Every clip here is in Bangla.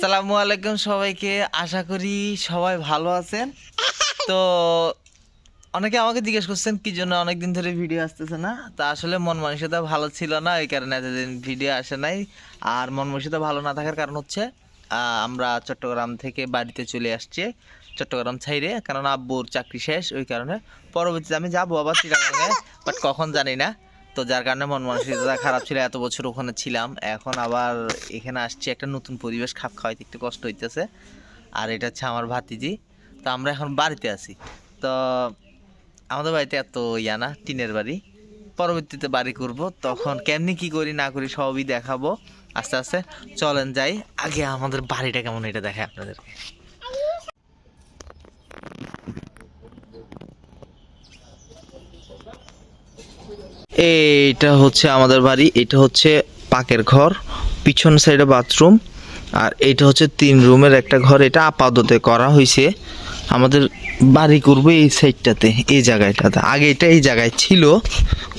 আসসালামু আলাইকুম সবাইকে। আশা করি সবাই ভালো আছেন। তো অনেকে আমাকে জিজ্ঞেস করছেন, কি জন্য অনেকদিন ধরে ভিডিও আসতেছে না? তা আসলে মন মানসিকতা ভালো ছিল না, এই কারণে এতদিন ভিডিও আসে নাই। আর মন মানসিকতা ভালো না থাকার কারণ হচ্ছে আমরা চট্টগ্রাম থেকে বাড়িতে চলে আসছি, চট্টগ্রাম ছাইরে কারণ আব্বুর চাকরি শেষ, ওই কারণে। পরবর্তীতে আমি যাব আবার চিটাগাঙে বাট কখন জানি না। তো যার কারণে মন মানসিকতা খারাপ ছিল, এত বছর ওখানে ছিলাম। এখন আবার এখানে আসছি, একটা নতুন পরিবেশ, খাপ খাওয়াইতে একটু কষ্ট হইতেছে। আর এটা হচ্ছে আমার ভাতিজি। তো আমরা এখন বাড়িতে আছি। তো আমাদের বাড়িতে এত ইয়া না, টিনের বাড়ি। পরবর্তীতে বাড়ি করব। তখন কেমনি কি করি না করি সবই দেখাবো। আস্তে আস্তে। চলেন যাই। আগে আমাদের বাড়িটা কেমন, এটা দেখায় আপনাদেরকে। এইটা হচ্ছে আমাদের বাড়ি, এটা হচ্ছে পাকের ঘর, পিছন সাইডে বাথরুম আর এটা হচ্ছে তিন রুমের একটা ঘর, এটা আপাতত করা হয়েছে আমাদের বাড়ি করব এই সাইডটাতে এই জায়গাটাতে। আগে এটা এই জায়গায় ছিল,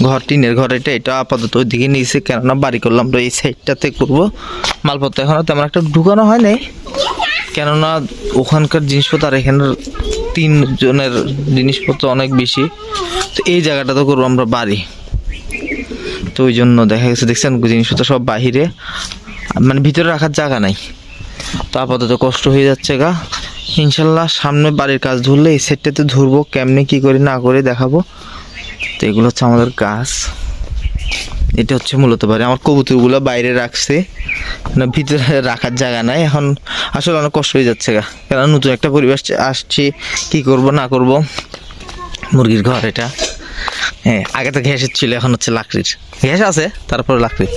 ঘর, টিনের ঘর, এটা এটা আপাতত ওইদিকে নিয়েছে, কেননা বাড়ি করলাম তো এই সাইডটাতে করব। মালপত্র এখনও তেমন একটা ঢুকানো হয় নাই, কেননা ওখানকার জিনিসপত্র আর এখানের তিনজনের জিনিসপত্র অনেক বেশি। তো এই জায়গাটাতে করব আমরা বাড়ি। তো ওই জন্য দেখা গেছে, দেখছেন জিনিসপত্র সব বাহিরে মানে ভিতরে রাখার জায়গা নাই। তো আপাতত কষ্ট হয়ে যাচ্ছে গা। ইনশাল্লাহ সামনে বাড়ির কাজ ধরলে এই সেটটাতে ধরবো, কেমনে কি করে না করে দেখাবো। তো এগুলো হচ্ছে আমাদের গাছ। এটা হচ্ছে মূলত বাড়ি। আমার কবুতরগুলো বাইরে রাখছে। মানে ভিতরে রাখার জায়গা নাই। এখন আসলে অনেক কষ্ট হয়ে যাচ্ছে গা। কারণ নতুন একটা পরিবেশ আসছে, কি করব না করব। মুরগির ঘর এটা। হ্যাঁ আগে তো ঘ্যাসের ছিল, এখন হচ্ছে লাকড়ির। ঘ্যাস আছে, তারপরে লাকড়ি।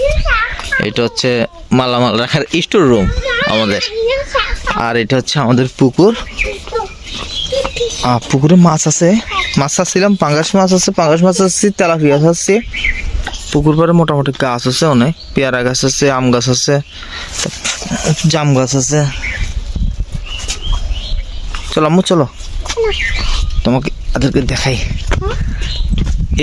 এটা হচ্ছে মালামাল রাখার স্টোর রুম আমাদের। আর এটা হচ্ছে আমাদের পুকুর। পুকুরে মাছ আছে। মাছ চাচ্ছিলাম পাঙ্গাস মাছ আছে, পাঙ্গাস মাছ আছে, তেলাপিয়া আছে। পুকুর পাড়ে মোটামুটি গাছ আছে অনেক, পেয়ারা গাছ আছে, আম গাছ আছে, জাম গাছ আছে। চলো আম্মু, চলো। তোমাকে তাদেরকে দেখাই।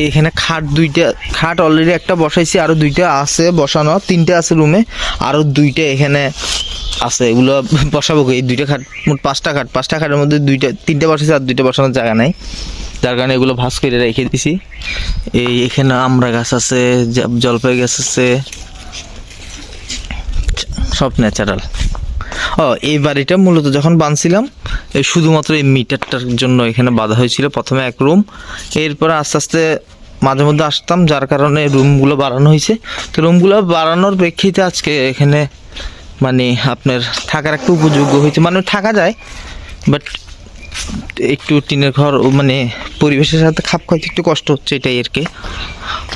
এইখানে খাট দুইটা, খাট অলরেডি একটা বসাইছি, আরও দুইটা আছে বসানো, তিনটা আছে রুমে আরও দুইটা এখানে আছে, এগুলো বসাবো এই দুইটা খাট, মোট পাঁচটা খাট, পাঁচটা খাটের মধ্যে দুইটা, তিনটা বসাইছি আর দুইটা বসানোর জায়গা নাই। যার কারণে এগুলো ভাস করে রেখে দিছি। এই এখানে আমরা গাছ আছে জলপাই গাছ আছে। সব ন্যাচারাল এই বাড়িটা মূলত যখন বানছিলাম, এই শুধুমাত্র এই মিটারটার জন্য এখানে বাঁধা হয়েছিল। প্রথমে এক রুম এরপরে আস্তে আস্তে মাঝে মধ্যে আসতাম, যার কারণে রুমগুলো বাড়ানো হয়েছে। তো রুমগুলো বাড়ানোর প্রেক্ষিতে আজকে এখানে মানে আপনার থাকার একটু উপযোগ্য হয়েছে। মানে থাকা যায় বাট একটু টিনের ঘর মানে পরিবেশের সাথে খাপ খাইতে একটু কষ্ট হচ্ছে এটাই আর কি।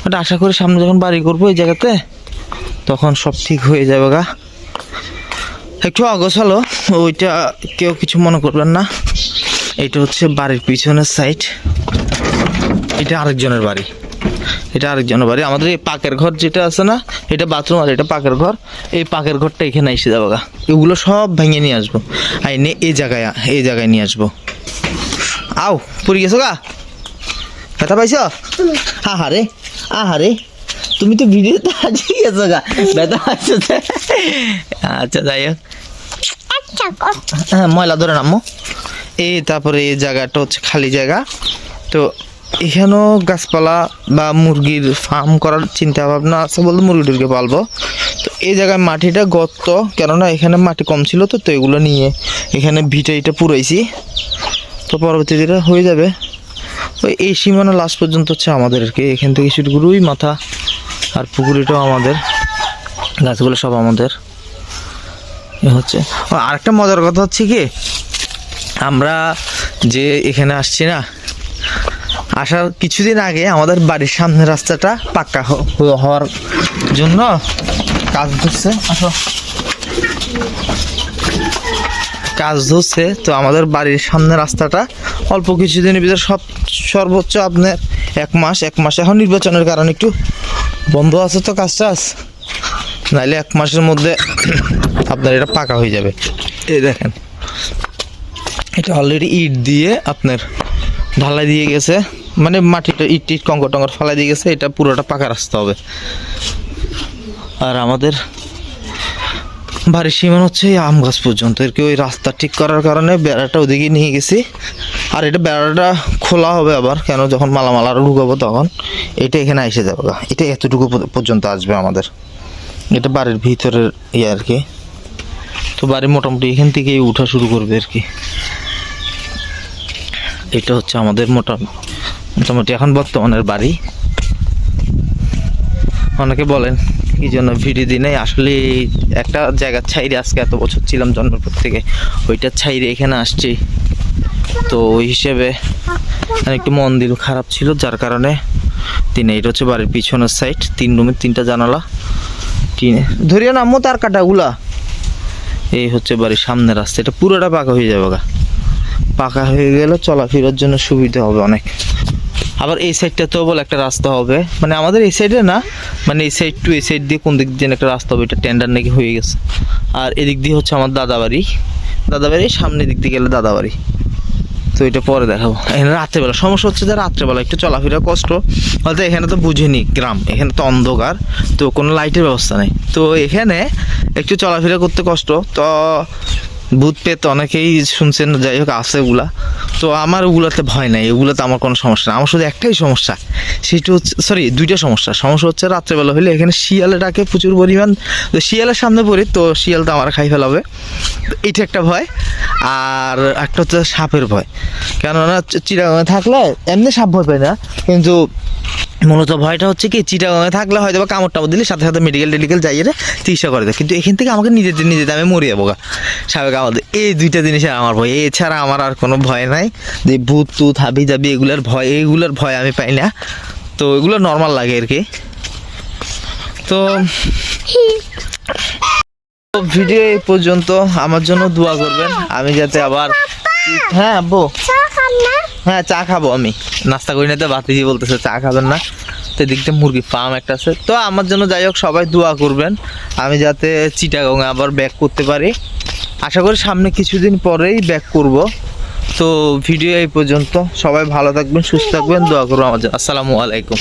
বাট আশা করি সামনে যখন বাড়ি করব এই জায়গাতে, তখন সব ঠিক হয়ে যাবে গা। একটু অগোছালো ওইটা কেউ কিছু মনে করবেন না। এটা হচ্ছে বাড়ির পিছনের সাইড এটা আরেকজনের বাড়ি। এটা আরেকজনের বাড়ি। আমাদের এই পাকের ঘর যেটা আছে না এটা বাথরুম আর এটা পাকের ঘর। এই পাকের ঘরটা এখানে এসে যাব গা। এগুলো সব ভেঙে নিয়ে আসব। আইনে এই জায়গায় এই জায়গায় নিয়ে আসব। আও পুরি গেছো গা? ব্যথা পাইছ? আহারে আহারে। তুমি তো ভিডিওতে আজকে গেছো গা। ব্যথা তো? আচ্ছা যাই হোক। হ্যাঁ ময়লা ধরে নামো এই তারপরে এই জায়গাটা হচ্ছে খালি জায়গা। তো এখানেও গাছপালা বা মুরগির ফার্ম করার চিন্তা ভাবনা আছে বলতে মুরগি টুরগি পালবো তো এই জায়গায় মাটিটা গর্ত কেননা এখানে মাটি কম ছিল তো তো এগুলো নিয়ে এখানে ভিটা ইটা পুরাইছি। তো পরবর্তীতে হয়ে যাবে। ওই এই সীমানা লাস্ট পর্যন্ত হচ্ছে আমাদের আর কি এখান থেকে শুরু করে ওই মাথা। আর পুকুরিটাও আমাদের। গাছগুলো সব আমাদের। এ হচ্ছে। আরেকটা মজার কথা হচ্ছে কি, আমরা যে এখানে আসছি না, আসার কিছুদিন আগে আমাদের বাড়ির সামনে রাস্তাটা পাক্কা হওয়ার জন্য কাজ ধরছে। আসো। কাজ ধরছে, তো আমাদের বাড়ির সামনে রাস্তাটা অল্প কিছুদিনের ভিতরে সব সর্বোচ্চ আপনার এক মাস এক মাস এখন নির্বাচনের কারণে একটু বন্ধ আছে তো কাজ টাজ নাইলে এক মাসের মধ্যে আপনার এটা পাকা হয়ে যাবে। এই দেখেন। এটা অলরেডি ইট দিয়ে আপনার ঢালাই দিয়ে গেছে। মানে মাটিটা ইট টিট কঙ্কর টঙ্কর ফালাই দিয়ে গেছে এটা পুরোটা পাকা রাস্তা হবে। আর আমাদের বাড়ির সীমান হচ্ছে এই আম গাছ পর্যন্ত। এর কি ওই রাস্তা ঠিক করার কারণে বেড়াটা ওদিকে নিয়ে গেছি। আর এটা বেড়াটা খোলা হবে আবার, কেন যখন মালামাল আরও ঢুকাবো তখন, এটা এখানে এসে যাবে। এটা এতটুকু পর্যন্ত আসবে আমাদের। এটা বাড়ির ভিতরের ইয়ে আর কি। তো বাড়ি মোটামুটি এখান থেকেই উঠা শুরু করবে আর কি। এটা হচ্ছে আমাদের মোটা মোটামুটি এখন বর্তমানের বাড়ি। অনেকে বলেন, কি জন্য ভিডিও দিনে? আসলে একটা জায়গার ছাইরে আজকে এত বছর ছিলাম জন্মের পর থেকে। ওইটার ছাইরে এখানে আসছি। তো ওই হিসেবে একটু মন্দির খারাপ ছিল যার কারণে তিন এটা হচ্ছে বাড়ির পিছনের সাইড তিন রুমের তিনটা জানালা টিনে ধরিও না আম্মু তার কাটাগুলা। এই হচ্ছে বাড়ির সামনের রাস্তা এটা পুরোটা পাকা হয়ে যাবে গা। পাকা হয়ে গেলে চলাফেরার জন্য সুবিধা হবে অনেক। আবার এই সাইডটাতেও বলে একটা রাস্তা হবে। মানে আমাদের এই সাইডে না মানে এই সাইড টু এই সাইড দিয়ে কোন দিক দিয়ে একটা রাস্তা হবে এটা টেন্ডার নাকি হয়ে গেছে। আর এদিক দিয়ে হচ্ছে আমার দাদা বাড়ি দাদা বাড়ি সামনের দিক দিয়ে গেলে দাদা বাড়ি তো এটা পরে দেখাবো। এখানে রাত্রেবেলা। সমস্যা হচ্ছে যে রাত্রেবেলা একটু চলাফেরা কষ্ট। বলতে এখানে তো বুঝিনি গ্রাম। এখানে তো অন্ধকার। তো কোনো লাইটের ব্যবস্থা নেই। তো এখানে একটু চলাফেরা করতে কষ্ট। তো ভূত পেত, অনেকেই শুনছেন, যাই হোক, আছে ওগুলা। তো আমার ওগুলাতে ভয় নাই এগুলোতে আমার কোনো সমস্যা আমার শুধু একটাই সমস্যা, সেটা হচ্ছে সরি দুইটা সমস্যা। সমস্যা হচ্ছে রাত্রেবেলা হলে এখানে শিয়ালে ডাকে প্রচুর পরিমাণ তো শিয়ালের সামনে পড়ি, তো শিয়াল তো আমার খাই ফেলাবে। তো এইটা একটা ভয়, আর একটা হচ্ছে সাপের ভয়। কেননা চি- থাকলে এমনি সাপ ভয় পাই না, কিন্তু মূলত ভয়টা হচ্ছে কি চিটাগাঙে থাকলে হয়তো বা কামড় টামড় দিলে সাথে সাথে মেডিকেল টেডিকেল যাইয়ে রে চিকিৎসা করে দেয় কিন্তু এখান থেকে আমাকে নিজেদের নিজেদের আমি মরে যাব গা কামড় দেয়। এই দুইটা জিনিসের আমার ভয়। এছাড়া আমার আর কোনো ভয় নাই। যে ভূত তুত হাবি জাবি এগুলোর ভয় এইগুলোর ভয় আমি পাই না। তো এগুলো নর্মাল লাগে আর কি। তো তো ভিডিও এই পর্যন্ত। আমার জন্য দোয়া করবেন। আমি যাতে আবার হ্যাঁ আব্বু হ্যাঁ চা খাব আমি। নাস্তা করি না তো বাতিজি বলতেছে চা খাবেন না। তো এদিক দিয়ে মুরগি ফার্ম একটা আছে। তো আমার জন্য যাই হোক, সবাই দোয়া করবেন। আমি যাতে চিটাগাং আবার ব্যাক করতে পারি। আশা করি সামনে কিছুদিন পরেই ব্যাক করব। তো ভিডিও এই পর্যন্ত সবাই ভালো থাকবেন, সুস্থ থাকবেন, দোয়া করব আমার জন্য। আসসালামু আলাইকুম।